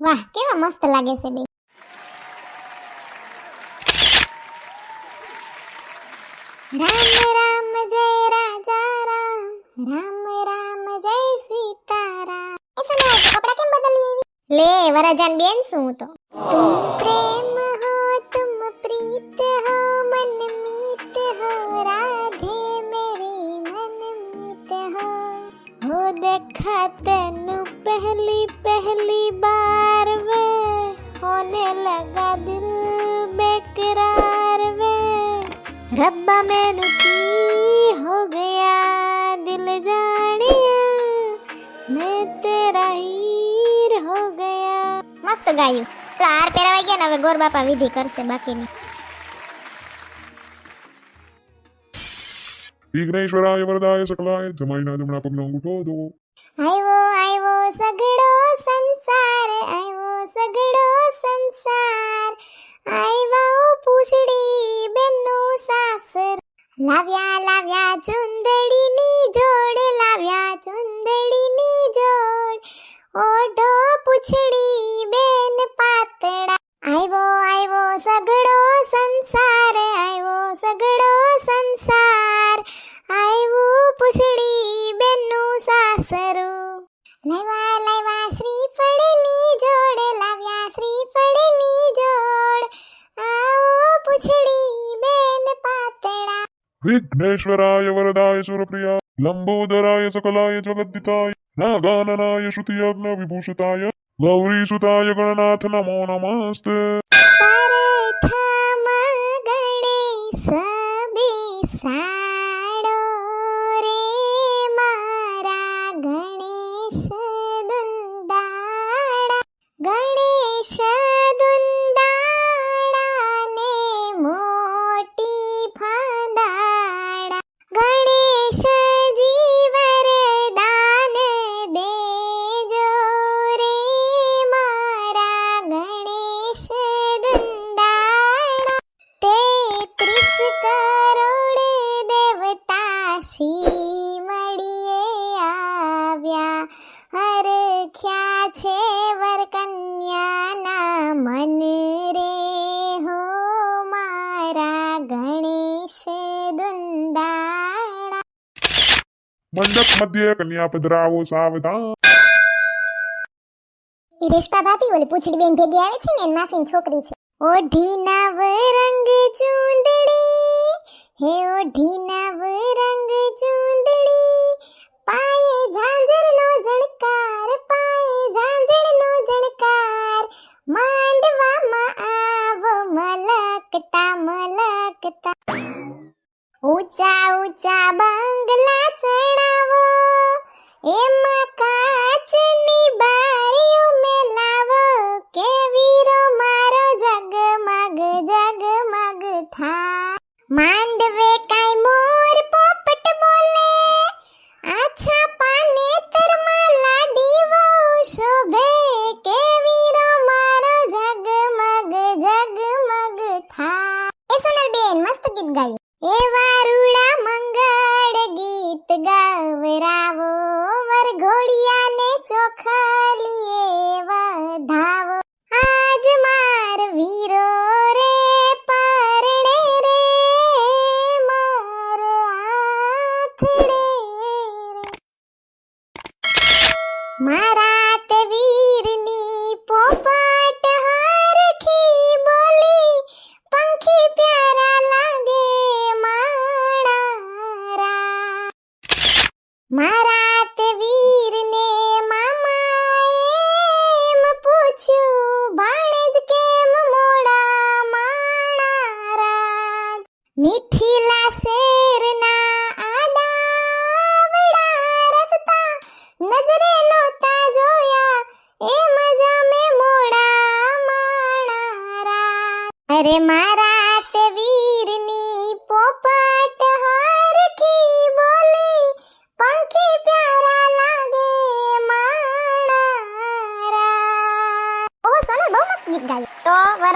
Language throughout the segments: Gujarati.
વાહ, કેવા મસ્ત લાગે છે બે રામ રામ જય રાજા રામ રામ રામ જય સીતારામ. કપડા કેમ બદલી આવી? લે વરજાન બેન, શું તો? તું પ્રેમ હો તુમ પ્રીત હો, મન મીત હો, રાધે મેરી મન મીત હો. હો દેખા તેનું पहली पहली बार वे होने लगा दिल बेकरार वे रब्बा मैनू की हो गया दिल जानिया मैं तेरा हीर हो गया મસ્ત ગાયું પેલા હાર પહેરાવાઈ ગયા ને હવે ગોર બાપા વિધિ કરશે બાકીની વિઘ્નેશ્વરાય વરદાય સકલાય જમાઈના જમણા પગનો અંગૂઠો દો આયવો આવ્યો સગડો સંસાર આવ્યો સગડો સંસાર. આવ્યો પૂછડી બેનનું સાસર. લાવ્યા લાવ્યા ચુંદડીની જોડ વિઘ્નેશ્વરાય વરદાય સુરપ્રિયા લંબોદરાય સકલાય જગદ્દિતાય નાગાનનાય શ્રુતિયજ્ઞ વિભૂષિતાય ગૌરીસુતાય ગણનાથ નમો નમસ્તે શી મળીએ આવ્યા હરખ્યા છે વર કન્યાના મન રે. હો મારા ગણેશ દુંદાળા. મંડપ મધ્ય કન્યા પધરાવો સાવધાન. રેશપા ભાભી ઓલી પૂછડી બેન ભેગી આવે છે ને એન માસીની છોકરી છે. ઓઢી નવ રંગ ચૂંદડી. હે ઓઢી મલકતા ઊંચા ઊંચા બંગલા ચડાવો. એમાં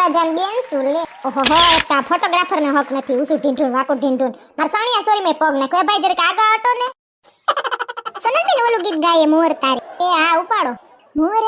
તો વરજાન બેન શું ઓહો, હો ફોટોગ્રાફર ને હક નથી. ઉસુ ઢીંઢું વાકો ઢીંઢું માર સાણિયા સોરી મે પગ ને કોઈ ભાઈ જરીક આગા હટો ને? સનલ બેન ઓલું ગીત ગાય, મોર તારી. એ હા ઉપાડો. મોર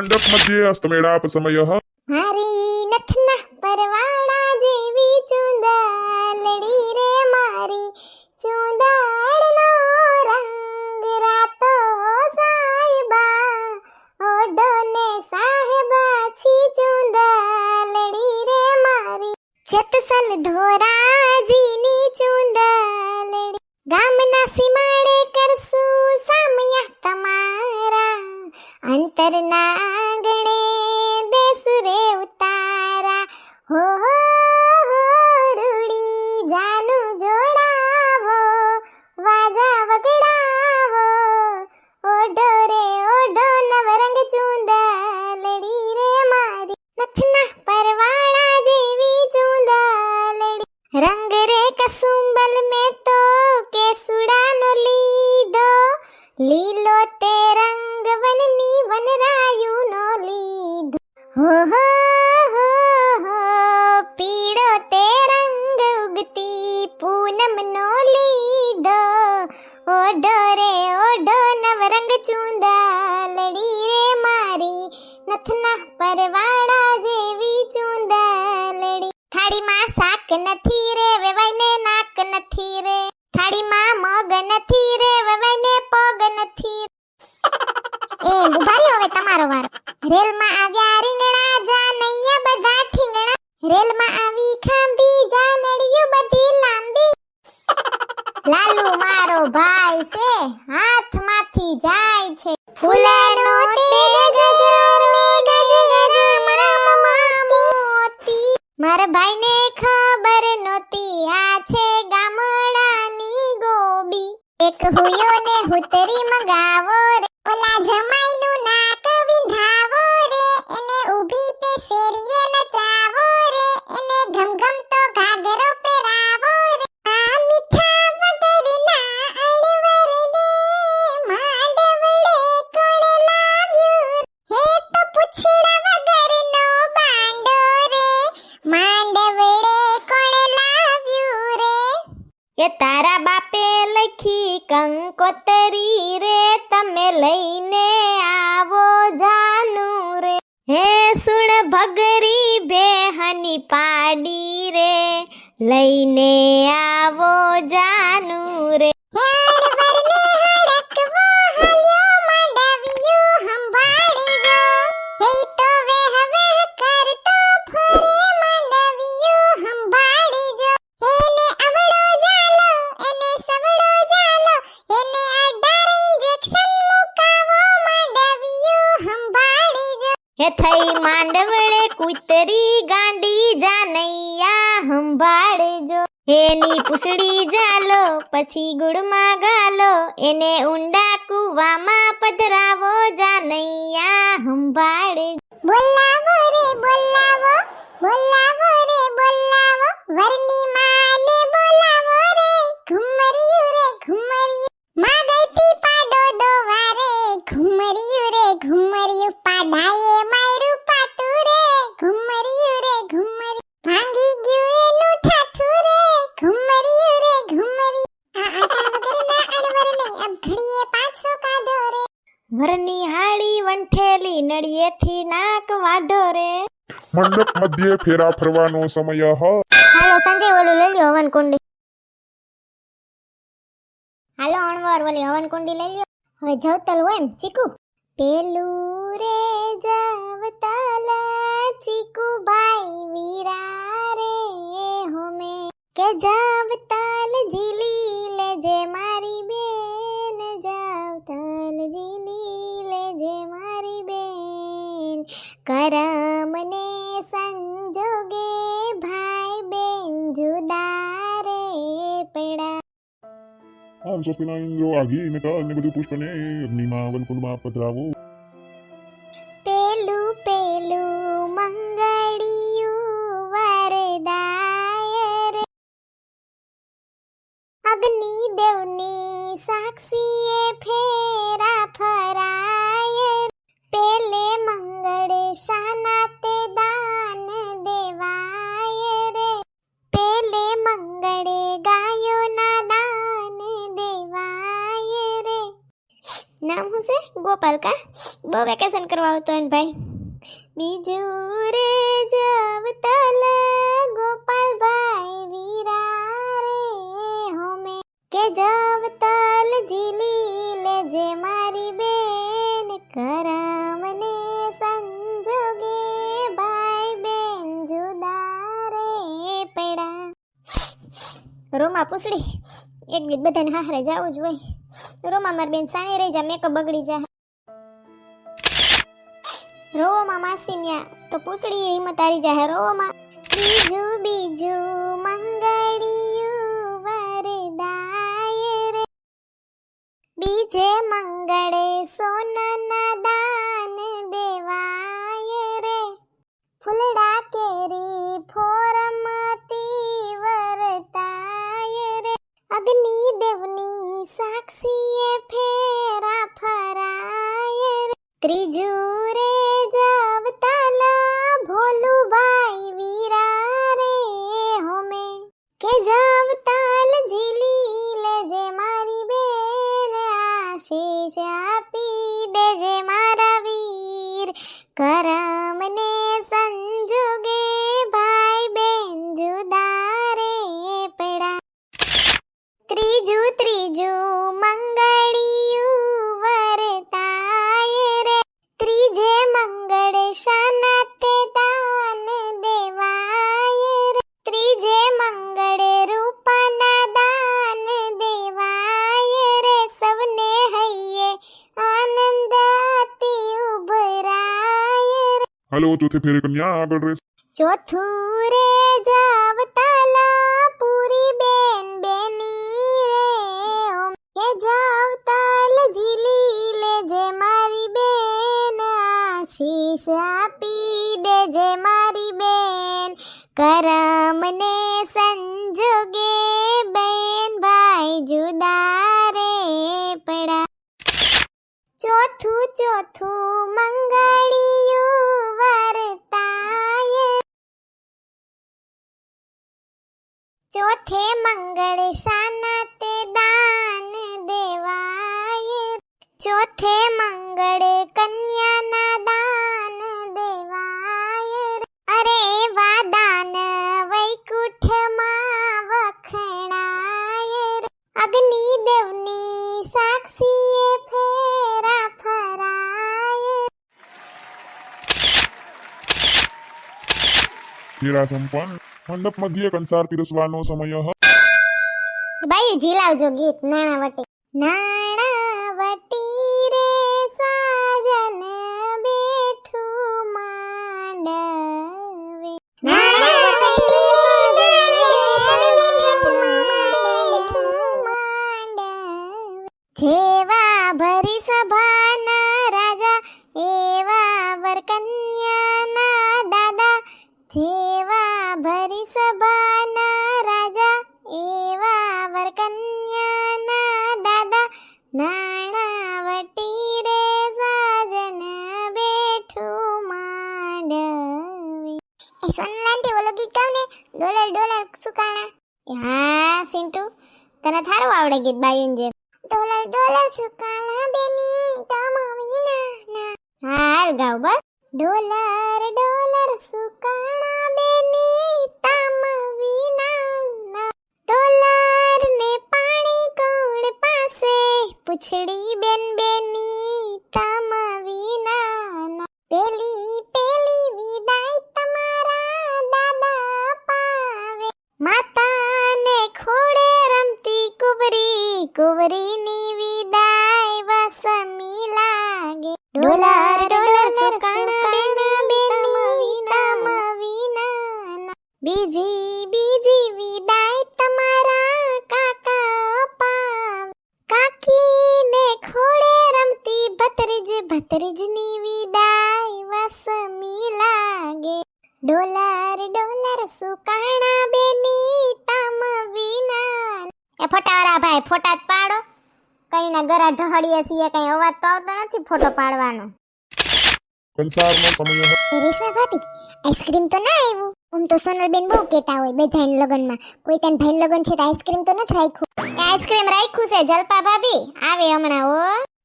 मण्डपमध्ये अस्तमेळापसमयः થઈ માંડવડે કુતરી ગાંડી જાનૈયા સંભાળજો એની પૂછડી જાલો, પછી ગુડમાં ગાલો, એને ઊંડા કુવામાં પધરાવો, જાનૈયા સંભાળજો બોલાવો રે, બોલાવો બોલાવો રે, બોલાવો, વરની માને બોલાવો રે, ઘુમરિયું રે, ઘુમરિયું. માં પાડો દોવારે, ઘુમરિયું રે, ઘુમરિયું પાડાય ઘરની હાડી વંઠેલી નળિયેથી નાક વાઢો રે. મંડપ મધ્યે ફેરા ફરવાનો સમય હ. હાલો સંજય ઓલું લઈ લ્યો હવન કુંડી હાલો અણવર ઓલી હવન કુંડી લઈ લ્યો. હવે જવતલ હોય એમ ચીકુ. પેલું રે જવતલ ચીકુ ભાઈ વીરા રે હોમે કે જવતલ જીલી લેજે મારી બેન જવતલ જીલી કરમને સંજોગે ભાઈ બેન જુદા પેડા. પડ્યા ઓમ સ્વસ્તિના ઇન્દ્રો, આઘી નકા અન્ય બધું પુષ્પને અગ્નિમાં વનકુંડમાં પધરાવું. કરવા ભાઈ. બીજું રે જવતલ ગોપાલભાઈ વીરા રે હોમે. કે જવતલ લે લેજે મારી બેન કરમને સંજોગે ભાઈ બેન જુદા રે પડા. રોમા પૂછડી, એક દિવસ બધાને હારે જાવું જ હોય. રોમા મારી બેન સાની રહી જા, મેકઅપ બગડી જા. માસીન્યા તો પૂછડી હિંમત હારી જાહે રોવામાં બીજું બીજું મંગળિયું વરદાય રે. બીજે મંગળે સોનાના દાન દેવાય રે. ફૂલડા કેરી ફોરમતી વરતાય રે. અગ્નિ દેવની સાક્ષીએ ફેરા ફરાય રે. ત્રીજું ચોથે ફેરે કન્યા આગળ રહેશે. ચોથું ફેરા સંપન્ન મંડપ મધ્ય કંસાર પીરસવાનો સમય હ. બાયું ઝીલાવજો ગીત નાણાવટી ડોલે ડોલર સુકાણા હા, સિન્ટુ, તને થારું આવડે ગીત બાયુન જેમ. ડોલે ડોલર સુકાણા બેની? તમ વિના ના. હાર ગાવ બસ. ડોલર ಕೋವರಿ ನೀವಿ છીએ કઈ અવાજ તો આવતો નથી ફોટો પાડવાનો. કંસારનો સમય હે રેશમા ભાભી આઈસ્ક્રીમ તો ના આવ્યું આમ તો સોનલબેન બહુ કહેતા હોય બધાને લગનમાં. કોઈ તન ભાઈ લગન છે તો આઈસ્ક્રીમ તો નથી રાખ્યું. આઈસ્ક્રીમ રાખ્યું છે જલપા ભાભી. આવે હમણાં ઓ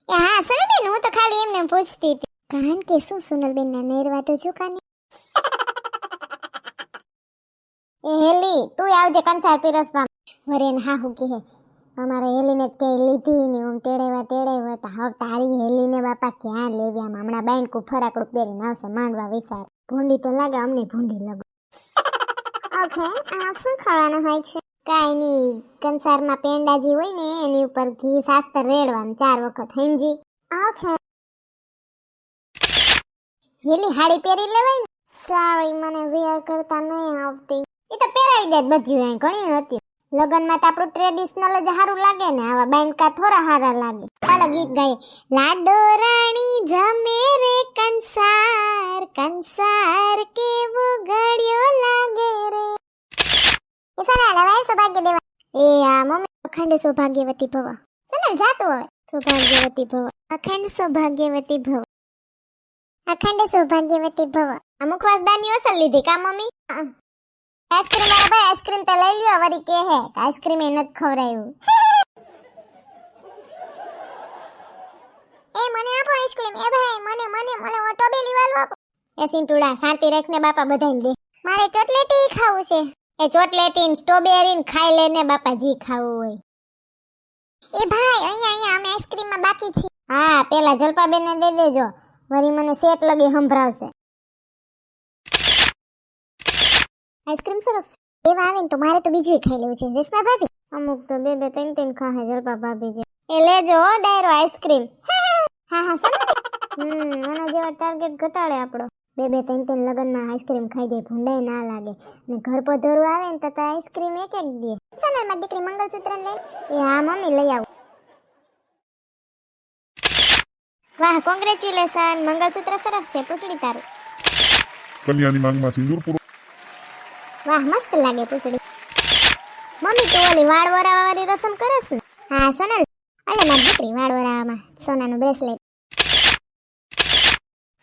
એ હા સોનલબેન હું તો ખાલી એમને પૂછતી હતી. કાન કે શું સોનલબેન ના નેરવા તો જો કાને એ હેલી તું આવજે કંસાર પીરસવા વરેન હા હું કહે અમારે હેલીને ક્યાંય લીધી ને હું તેડેવા તેડેવા તો હવે તારી હેલીને બાપા ક્યાં લેવ્યા હમણાં બાઈન કુ ફરાકડું પહેરીને આવશે માંડવા વિચાર ભૂંડી તો લાગે અમને ભૂંડી લાગે. ઓકે આ શું ખાવાનું હોય છે? કાંઈ નહીં. કંસારમાં પેંડાજી હોય ને એની ઉપર ઘી સાસ્તર રેડવાનું ચાર વખત. હેમજી? ઓકે. હેલી હાડી પહેરી લેવાય ને? સારી મને વેર કરતા નહીં આવતી. એ તો પહેરાવી દે બધું એ ઘણી હતી. લગનમાં તો આપણું ટ્રેડિશનલ જ સારું લાગે ને, આવા બેન્ડકા થોડા સારા લાગે. ચાલો ગીત ગાઈએ. લાડો રાણી જમે રે કંસાર કંસાર કેવો ગળ્યો લાગે રે. એ સોના લવાય સૌભાગ્ય દેવા એ આ મમ્મી અખંડ સૌભાગ્યવતી ભવ. સોના જાતું હવે સૌભાગ્યવતી ભવ. અખંડ સૌભાગ્યવતી ભવ. અખંડ સૌભાગ્યવતી ભવ. અમુક વાસદાની અસલ લીધી કા મમ્મી? આઈસ્ક્રીમ વાળા ભાઈ આઈસ્ક્રીમ તો લઈ લ્યો વરી કે હે આઈસ્ક્રીમ એ નથી ખવરાયું એ મને આપો આઈસ્ક્રીમ એ ભાઈ મને મને મને ઓટો બે વાળો આપો. એ સિંતુડા શાંતિ રાખને બાપા બધાને દે. મારે ચોટલેટી ખાવું છે. એ ચોટલેટી ને સ્ટ્રોબેરી ને ખાઈ લેને બાપા જી ખાવું હોય. એ ભાઈ અહીંયા અહીંયા અમે આઈસ્ક્રીમમાં બાકી છીએ. હા પેલા જલપાબેન ને દઈ દેજો. વરી મને સેટ લગી સંભળાવશે. આઈસ્ક્રીમ સરસ છે. એવા આવે ને તો મારે તો બીજું ખાઈ લેવું છે. રેશમા ભાભી? અમુક તો બે બે ત્રણ ત્રણ ખાહે જલપા ભાભી છે એ લેજો ડાયરો આઈસ્ક્રીમ. હા હા સર. હમ એનો જેવો ટાર્ગેટ ઘટાડે આપણો. બે બે ત્રણ ત્રણ લગનમાં આઈસ્ક્રીમ ખાઈ જાય ભૂંડાય ના લાગે. ને ઘર પધરું આવે ને તો તો આઈસ્ક્રીમ એક એક દે. ચાલો મારી દીકરી મંગળસૂત્ર લઈ. એ હા મમ્મી લઈ આવું. વાહ કોંગ્રેચ્યુલેશન મંગળસૂત્ર સરસ છે. પૂછડી તારું. કલ્યાણી માંગમાં સિંદૂર પૂરો વાહ, મસ્ત લાગે પૂછડી. મમ્મી, તો ઓલી વાળ વરાવવાની રસમ કરસ ને હા, સોનલ. અલે મારી દીકરી વાળ વરાવવામાં, સોનાનું બ્રેસલેટ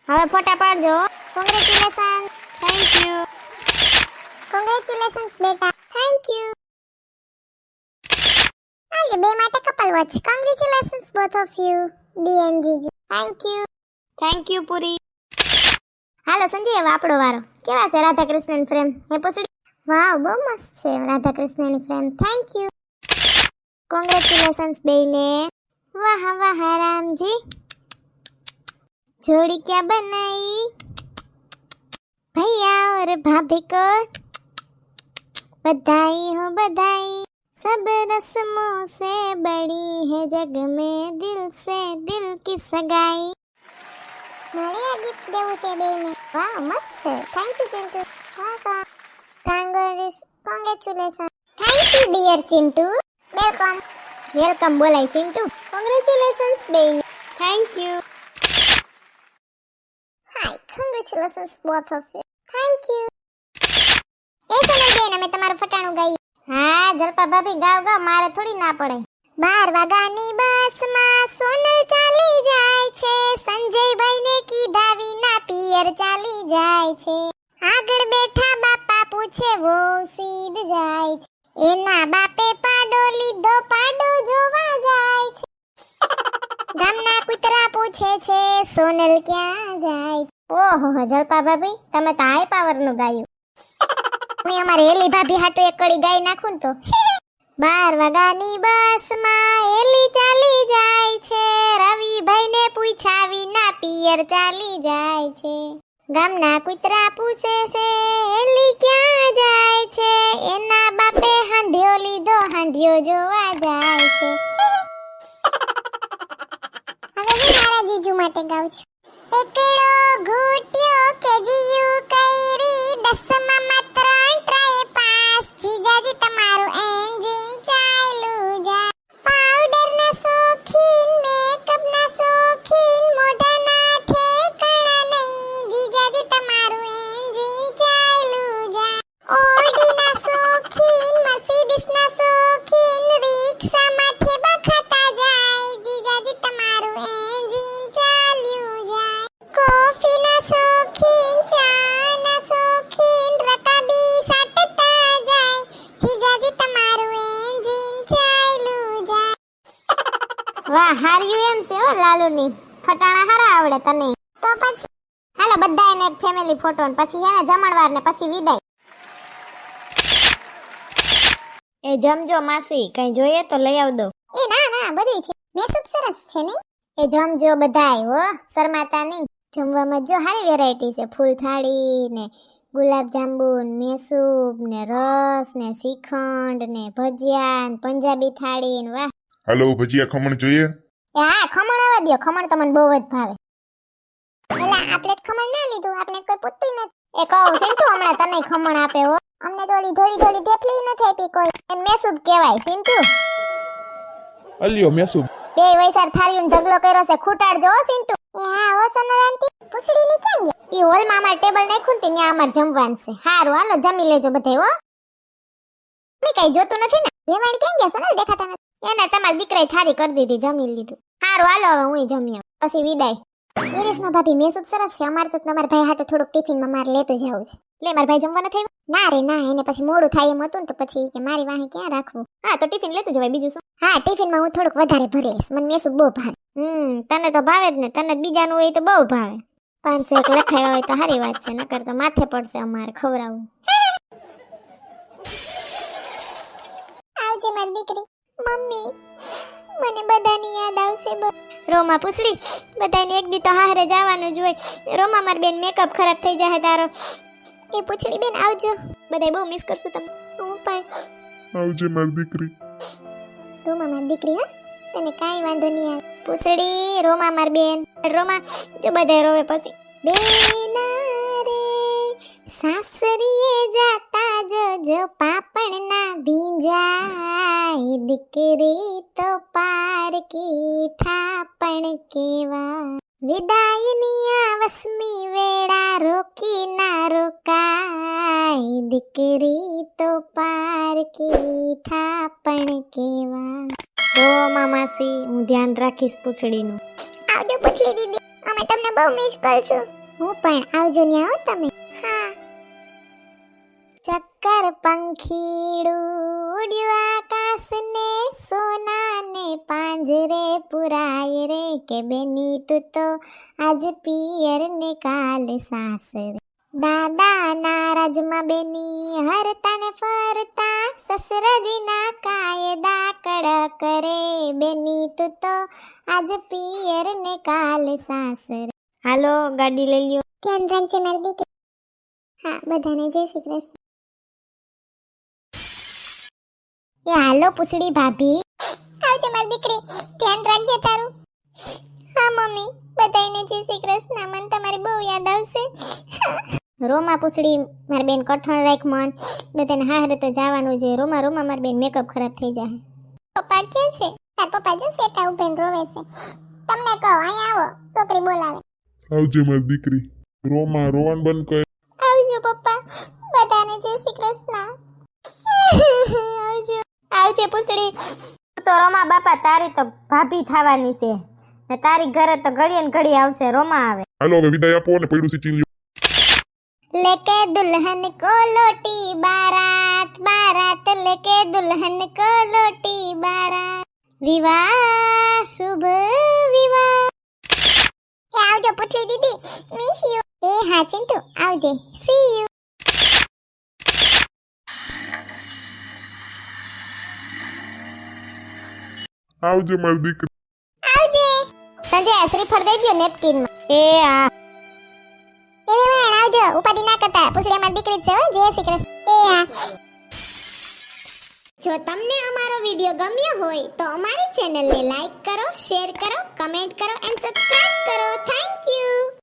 હવે ફોટા પાડજો કોંગ્રેચ્યુલેશન થેન્ક યુ કોંગ્રેચ્યુલેશન્સ બેટા. થેન્ક યુ આજે બે માટે couple watch congratulations both of you DNG thank you thank you પૂરી હાલો સંજય હવે આપણો વારો કેવા છે રાધા કૃષ્ણ ફ્રેમ હે પૂછડી વાવ બહુ મસ્ત છે રાધા કૃષ્ણની ફ્રેમ થેન્ક યુ કોંગ્રેચ્યુલેશન્સ બેને વાહ વાહ રામજી जोड़ी क्या बनाई भैया और भाभी को बधाई हो बधाई सब रस्मों से बड़ी है जग में दिल से दिल की सगाई મારે આ ગિફ્ટ દેવું છે બેને વાહ, મસ્ત છે. Thank you Chintu. Welcome congress congratulation thank you dear Chintu. Welcome welcome બોલાય ચિંટુ. કોંગ્રેચ્યુલેશન્સ બેને thank you hi congratulations both of you thank you એ સમય બેન અમે તમારું ફટાણું ગાઈએ. હા, જલપા ભાભી, ગાવ ગાવ, મારે થોડી ના પડે. બાર વાગાની બસમાં સોનલ ચાલી જાય છે. પિયર ચાલી જાય છે. આગળ બેઠા બાપા પૂછે વો સીધ જાય છે. એના બાપે પાડો લીધો, પાડો જોવા જાય છે. ગામના કૂતરા પૂછે છે, સોનલ ક્યાં જાય છે? ઓહો, જલપા ભાભી, તમે તો હાઈ પાવરનું ગાયું. હું અમારે એલી ભાભી હાટુ એક કડી ગાઈ નાખું તો. બાર વાગાની બસમાં એલી ચાલી જાય છે રવિભાઈ ને પૂછ્યા વિના પિયર ચાલી જાય છે. ગામના કૂતરા પૂછે છે, એલી ક્યાં જાય છે? એના બાપે હાંઢ્યો લીધો, હાંઢ્યો જોવા જાય છે. હવે હું મારા જીજુ માટે ગાઉં છું. એકડો ઘૂટ્યો કે જીયુ કઈરી માં ત્રણ ફોટો ને પછી એને જમણવાર ને પછી વિદાય. એ જમજો માસી કઈ જોઈએ તો લઈ આવ દો એ ના ના બધું છે. મેસૂબ સરસ છે ને એ જમજો બધાય હો. શરમાતા નહીં. જમવામાં જો હારી વેરાયટી છે. ફૂલ થાળી ને ગુલાબ જાંબુ ને મેસૂબ ને રસ ને શ્રીખંડ ને ભજીયા ને પંજાબી થાળી ને વાહ. હાલો ભજીયા ખમણ જોઈએ? એ હા ખમણ આવવા દો ખમણ તમને બહુ જ ભાવે. ખમણ ના લીધું આપણે કોઈ પૂછતું નથી. એ કહું સિંટુ હમણાં તને ખમણ આપે હો. અમને તો ઓલી ધોળી ધોળી ઢેફલી નથી આપી કોઈ. એમ મેસુબ કહેવાય સિંટુ અલ્યો મેસુબ. બે વૈસાર થાળીનો ઢગલો કર્યો છે ખૂટાડ જો સિંટુ એ હા હો સોનરાંતી પૂછડી ની કેમ ગઈ? ઈ હોલમાં અમાર ટેબલ નાખ્યું ને ત્યાં અમાર જમવાનું છે. હારું હાલો જમી લેજો બધે હો. મેં કઈ જોતું નથી ને? વેવાણ કેમ ગયા સોનલ? દેખાતા નથી. એને તમારી દીકરાએ થાળી કરી દીધી જમી લીધું. હારું હાલો હવે હું જમી આવું. પછી વિદાય. ઇરેશમાં ભાભી મેસૂબ સરસ છે. અમારે તો તમારા ભાઈ હાટુ થોડુંક ટિફિનમાં મારે લેતું જવું છે. લે, મારા ભાઈ જમવા નથી ના રે, ના, એને પછી મોડું થાય એમ હતું ને તો પછી કે મારી વાહે ક્યાં રાખવું? હા, તો ટિફિન લેતું જવાય, બીજું શું? હા ટિફિનમાં હું થોડુંક વધારે ભરી લઈશ મને મેસૂબ બહુ ભાવે. હમ, તને તો ભાવે જ ને. તને બીજાનું હોય તો બહુ ભાવે. પાંચસો એક લખાયા હોય તો સારી વાત છે. નકર તો માથે પડશે અમારે ખવડાવવું. આવજે મારી દીકરી. મમ્મી. મને બધાની યાદ આવશે રોમા પૂછડી બધાને એક દી તો હારે જવાનું જ હોય. રોમા માર બેન મેકઅપ ખરાબ થઈ જાય તારો. એ પૂછડી બેન આવજો. બધાય બહુ મિસ કરશું તમને હું પણ. આવજે મારી દીકરી. રોમા મારી દીકરી હા. તને કાંઈ વાંધો નહીં આવે. પૂછડી રોમા માર બેન. રોમા જો બધાય રોવે પછી. બેના રે સાસરીએ જાતા જો જો પાપણ ના ભીંજાય દીકરી તો પારકી થાપણ કેવા વિદાયની આવસમી વેળા રોકી ના રોકાય દીકરી તો પારકી થાપણ કેવા તો મામાસી હું ધ્યાન રાખીશ પૂછડીનું. આવજો પૂછલી દીદી અમે તમને બહુ મિસ કરશું. હું પણ આવજો ન્યા આવો તમે. ચક્કર પંખીડું ઉડ્યું આકાશને સોનાને પાંજરે પુરાય રે કે બેની તું તો આજ પિયર ને કાલ સાસરે દાદા નારાજમાં બેની હરતા ને ફરતા સસરાજીના કાયદા કડક કરે બેની તું તો આજ પિયર ને કાલ સાસરે હાલો ગાડી લઈ લ્યો. ધ્યાન રાખજે મારી દીકરી? હા બધાને જય શ્રી કૃષ્ણ. એ હાલો પૂછડી ભાભી. આવજે મારી દીકરી ધ્યાન રાખજે તારું. હા મમ્મી બધાને જય શ્રી કૃષ્ણ. મન તમારી બહુ યાદ આવશે. રોમા પૂછડી મારી બેન કઠણ રાખ મન. બધાને હારે તો જવાનું જોઈએ રોમા રોમા મારી બેન મેકઅપ ખરાબ થઈ જાય પપ્પા ક્યાં છે? તાર પપ્પા જો સેટા ઉભેન રોવે છે. તમને કહો અહીંયા આવો છોકરી બોલાવે. આવજે મારી દીકરી. રોમા રોવાન બંધ કર આવજો પપ્પા. બધાને જય શ્રી કૃષ્ણ. આવજો. આવજે પૂછડી તો રોમા બાપા તારી તો ભાભી થવાની છે ને તારી ઘરે તો ઘડીએ ને ઘડી આવશે રોમા આવે હાલો હવે વિદાય આપો ને પડ્યું સીચી લ્યો लेके दुल्हन को लोटी बारात बारात लेके दुल्हन को लोटी बारात विवाह शुभ विवाह એ આવજો પૂછલી દીદી મિસ યુ એ હા ચિંટુ આવજે સી યુ આવજે મારી દીકરી. આવજે. સંજય શ્રીફળ દઈ દો નેપકિનમાં એ, આ. એવી વેણ, આવજો. ઉપાધિ ના કરતા. પૂછડી અમારી દીકરી છે, હો. જય શ્રી કૃષ્ણ. એ હા જો તમને અમારો વિડિયો ગમ્યો હોય, તો અમારી ચેનલને લાઈક કરો, શેર કરો, કમેન્ટ કરો, એન્ડ સબસ્ક્રાઇબ કરો. Thank you.